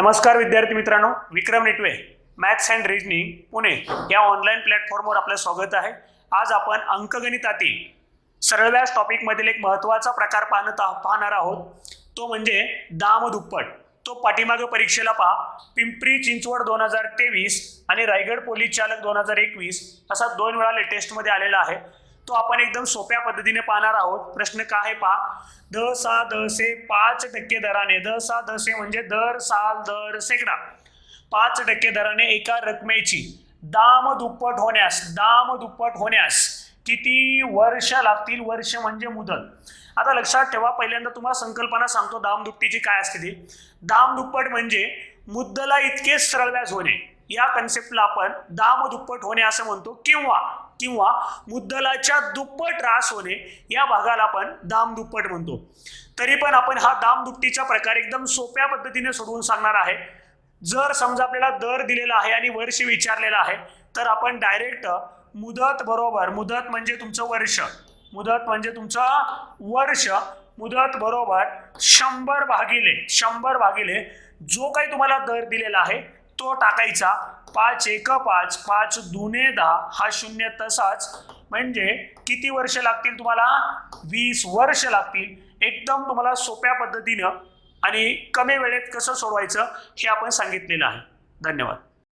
नमस्कार विद्यार्थी मित्रांनो विक्रम नेटवे मॅथ्स अँड रिजनिंग पुणे. या ऑनलाईन प्लॅटफॉर्मवर आपलं स्वागत आहे. आज आपण अंकगणितातील सरळव्याज टॉपिकमधील एक महत्त्वाचा प्रकार पाहत पाहणार आहोत. तो म्हणजे दामदुप्पट. तो पाठीमागं परीक्षेला पहा. पिंपरी चिंचवड दोन हजार तेवीस आणि रायगड पोलीस चालक दोन हजार एकवीस असा दोन वेळा लेटेस्टमध्ये आलेला आहे. तो आपण एकदम सोप्या पद्धतीने पाहणार आहोत. प्रश्न काय आहे पहा. द सा द से पाच टक्के दराने. द सा द से म्हणजे दर साल दर सेकडा. पाच टक्के दराने एका रकमेची दाम दुप्पट होण्यास दाम दुप्पट होण्यास किती वर्ष लागतील? वर्ष म्हणजे मुदत. आता लक्षात ठेवा पहिल्यांदा तुम्हाला संकल्पना सांगतो दाम दुप्पटीची काय असते ती. दाम दुप्पट म्हणजे मुद्दला इतकेच सरळ व्याज होणे. या कन्सेप्टला आपण दाम दुप्पट होणे असं म्हणतो. किंवा किंवा मुद्दलाच्या दुप्पट रास होणे या भागाला आपण दाम दुप्पट म्हणतो. तरी पण आपण हा दाम दुपटीचा प्रकार एकदम सोप्या पद्धतीने सोडवून सांगणार आहे. जर समजा आपल्याला दर दिलेला आहे आणि वर्ष विचारलेलं आहे तर आपण डायरेक्ट मुदत बरोबर मुदत म्हणजे तुमचं वर्ष मुदत म्हणजे तुमचं वर्ष मुदत बरोबर शंभर भागिले शंभर भागिले जो काही तुम्हाला दर दिलेला आहे तो टाकायचा. पाच एक पाच पाच दुने दहा हा शून्य तसाच. म्हणजे किती वर्ष लागतील तुम्हाला? वीस वर्ष लागतील. एकदम तुम्हाला सोप्या पद्धतीनं आणि कमी वेळेत कसं सोडवायचं हे आपण सांगितलेलं आहे. धन्यवाद.